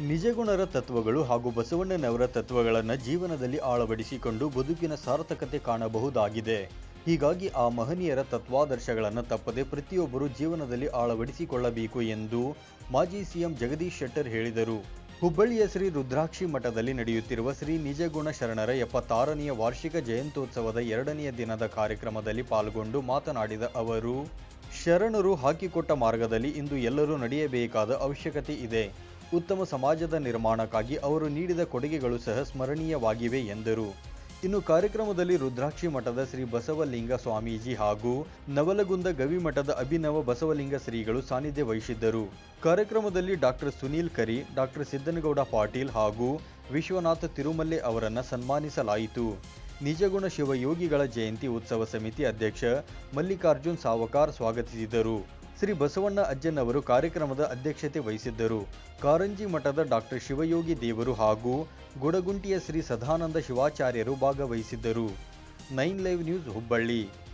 ನಿಜಗುಣರ ತತ್ವಗಳು ಹಾಗೂ ಬಸವಣ್ಣನವರ ತತ್ವಗಳನ್ನು ಜೀವನದಲ್ಲಿ ಅಳವಡಿಸಿಕೊಂಡು ಬದುಕಿನ ಸಾರ್ಥಕತೆ ಕಾಣಬಹುದಾಗಿದೆ. ಹೀಗಾಗಿ ಆ ಮಹನೀಯರ ತತ್ವಾದರ್ಶಗಳನ್ನು ತಪ್ಪದೆ ಪ್ರತಿಯೊಬ್ಬರು ಜೀವನದಲ್ಲಿ ಅಳವಡಿಸಿಕೊಳ್ಳಬೇಕು ಎಂದು ಮಾಜಿ ಸಿಎಂ ಜಗದೀಶ್ ಶೆಟ್ಟರ್ ಹೇಳಿದರು. ಹುಬ್ಬಳ್ಳಿಯ ಶ್ರೀ ರುದ್ರಾಕ್ಷಿ ಮಠದಲ್ಲಿ ನಡೆಯುತ್ತಿರುವ ಶ್ರೀ ನಿಜಗುಣ ಶರಣರ ಎಪ್ಪತ್ತಾರನೆಯ ವಾರ್ಷಿಕ ಜಯಂತ್ಯೋತ್ಸವದ ಎರಡನೆಯ ದಿನದ ಕಾರ್ಯಕ್ರಮದಲ್ಲಿ ಪಾಲ್ಗೊಂಡು ಮಾತನಾಡಿದ ಅವರು, ಶರಣರು ಹಾಕಿಕೊಟ್ಟ ಮಾರ್ಗದಲ್ಲಿ ಇಂದು ಎಲ್ಲರೂ ನಡೆಯಬೇಕಾದ ಅವಶ್ಯಕತೆ ಇದೆ. ಉತ್ತಮ ಸಮಾಜದ ನಿರ್ಮಾಣಕ್ಕಾಗಿ ಅವರು ನೀಡಿದ ಕೊಡುಗೆಗಳು ಸಹ ಸ್ಮರಣೀಯವಾಗಿವೆ ಎಂದರು. ಇನ್ನು ಕಾರ್ಯಕ್ರಮದಲ್ಲಿ ರುದ್ರಾಕ್ಷಿ ಮಠದ ಶ್ರೀ ಬಸವಲಿಂಗ ಸ್ವಾಮೀಜಿ ಹಾಗೂ ನವಲಗುಂದ ಗವಿಮಠದ ಅಭಿನವ ಬಸವಲಿಂಗ ಶ್ರೀಗಳು ಸಾನ್ನಿಧ್ಯ ವಹಿಸಿದ್ದರು. ಕಾರ್ಯಕ್ರಮದಲ್ಲಿ ಡಾಕ್ಟರ್ ಸುನೀಲ್ ಕರಿ ಡಾಕ್ಟರ್ ಸಿದ್ದನಗೌಡ ಪಾಟೀಲ್ ಹಾಗೂ ವಿಶ್ವನಾಥ ತಿರುಮಲ್ಲೆ ಅವರನ್ನು ಸನ್ಮಾನಿಸಲಾಯಿತು. ನಿಜಗುಣ ಶಿವಯೋಗಿಗಳ ಜಯಂತಿ ಉತ್ಸವ ಸಮಿತಿ ಅಧ್ಯಕ್ಷ ಮಲ್ಲಿಕಾರ್ಜುನ್ ಸಾವಕಾರ್ ಸ್ವಾಗತಿಸಿದರು. ಶ್ರೀ ಬಸವಣ್ಣ ಅಜ್ಜನವರು ಕಾರ್ಯಕ್ರಮದ ಅಧ್ಯಕ್ಷತೆ ವಹಿಸಿದ್ದರು. ಕಾರಂಜಿ ಮಠದ ಡಾಕ್ಟರ್ ಶಿವಯೋಗಿ ದೇವರು ಹಾಗೂ ಗುಡಗುಂಟಿಯ ಶ್ರೀ ಸದಾನಂದ ಶಿವಾಚಾರ್ಯರು ಭಾಗವಹಿಸಿದ್ದರು. Nine live news Hubballi.